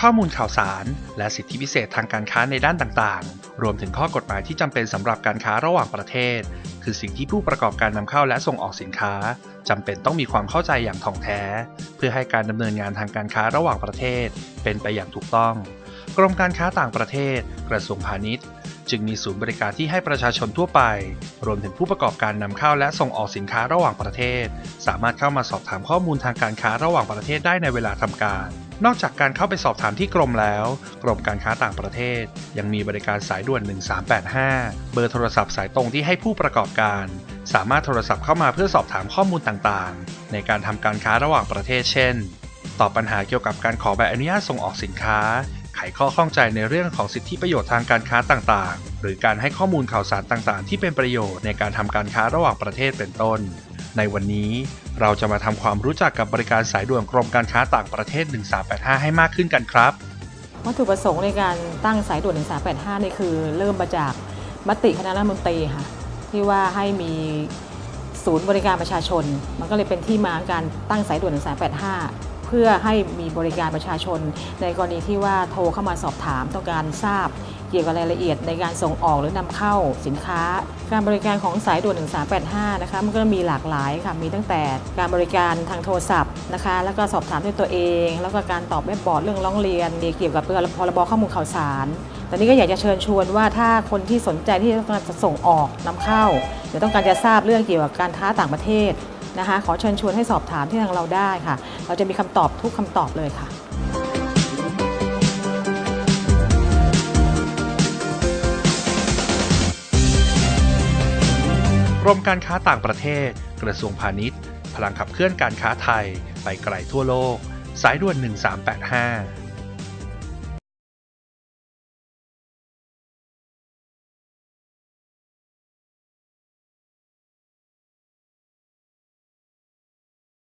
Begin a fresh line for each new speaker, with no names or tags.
ข้อมูลข่าวสาร และสิทธิพิเศษทางการค้าในด้านต่างๆ รวมถึงข้อกฎหมายที่จำเป็นสำหรับการค้าระหว่างประเทศ คือสิ่งที่ผู้ประกอบการนำเข้าและส่งออกสินค้าจำเป็นต้องมีความเข้าใจอย่างถ่องแท้ เพื่อให้การดำเนินงานทางการค้าระหว่างประเทศ เป็นไปอย่างถูกต้อง กรมการค้าต่างประเทศ กระทรวงพาณิชย์ จึงมีศูนย์บริการที่ให้ประชาชนทั่วไป รวมถึงผู้ประกอบการนำเข้าและส่งออกสินค้าระหว่างประเทศ สามารถเข้ามาสอบถามข้อมูลทางการค้าระหว่างประเทศได้ในเวลาทำการ นอกจากการเข้าไปสอบถามที่กรมแล้ว กรมการค้าต่างประเทศ ยังมีบริการสายด่วน 1385 เบอร์โทรศัพท์สายตรงที่ให้ผู้ประกอบการ สามารถโทรศัพท์เข้ามาเพื่อสอบถามข้อมูลต่างๆ ในการทำการค้าระหว่างประเทศเช่น ตอบปัญหาเกี่ยวกับการขอใบอนุญาตส่งออกสินค้า ไขข้อข้องใจในเรื่องของสิทธิประโยชน์ทางการค้าต่างๆ หรือการให้ข้อมูลข่าวสารต่างๆ ที่เป็นประโยชน์ในการทำการค้าระหว่างประเทศเป็นต้น ในวันนี้เราจะมาทำความรู้จักกับบริการสายด่วนกรมการค้าต่างประเทศ 1385 ให้มากขึ้นกันครับ
วัตถุประสงค์ในการตั้งสายด่วน 1385 นี่คือเริ่มมาจากมติคณะรัฐมนตรีค่ะที่ว่าให้มีศูนย์บริการประชาชน มันก็เลยเป็นที่มาการตั้งสายด่วน 1385 เพื่อให้มีบริการประชาชน ในกรณีที่ว่าโทรเข้ามาสอบถามต้องการทราบ เกี่ยวกับรายละเอียดในการส่งออกหรือนำเข้าสินค้า การบริการของสายด่วน 1385 นะคะมันก็มีหลากหลายค่ะมีตั้งแต่การบริการทางโทรศัพท์นะคะแล้วก็สอบถามด้วยตัวเอง แล้วก็การตอบเว็บบอร์ดเรื่องร้องเรียนเกี่ยวกับพรบข้อมูลข่าวสารตอนนี้ก็อยากจะเชิญชวนว่าถ้าคนที่สนใจที่ต้องการจะส่งออกนำเข้าหรือต้องการจะทราบเรื่องเกี่ยวกับการค้าต่างประเทศ นะคะ ขอเชิญชวนให้สอบถามที่ทางเราได้ค่ะ เราจะมีคำตอบทุกคำตอบเลยค่ะ
กรมการค้าต่างประเทศ กระทรวงพาณิชย์ พลังขับเคลื่อนการค้าไทย ไปไกลทั่วโลก สายด่วน 1385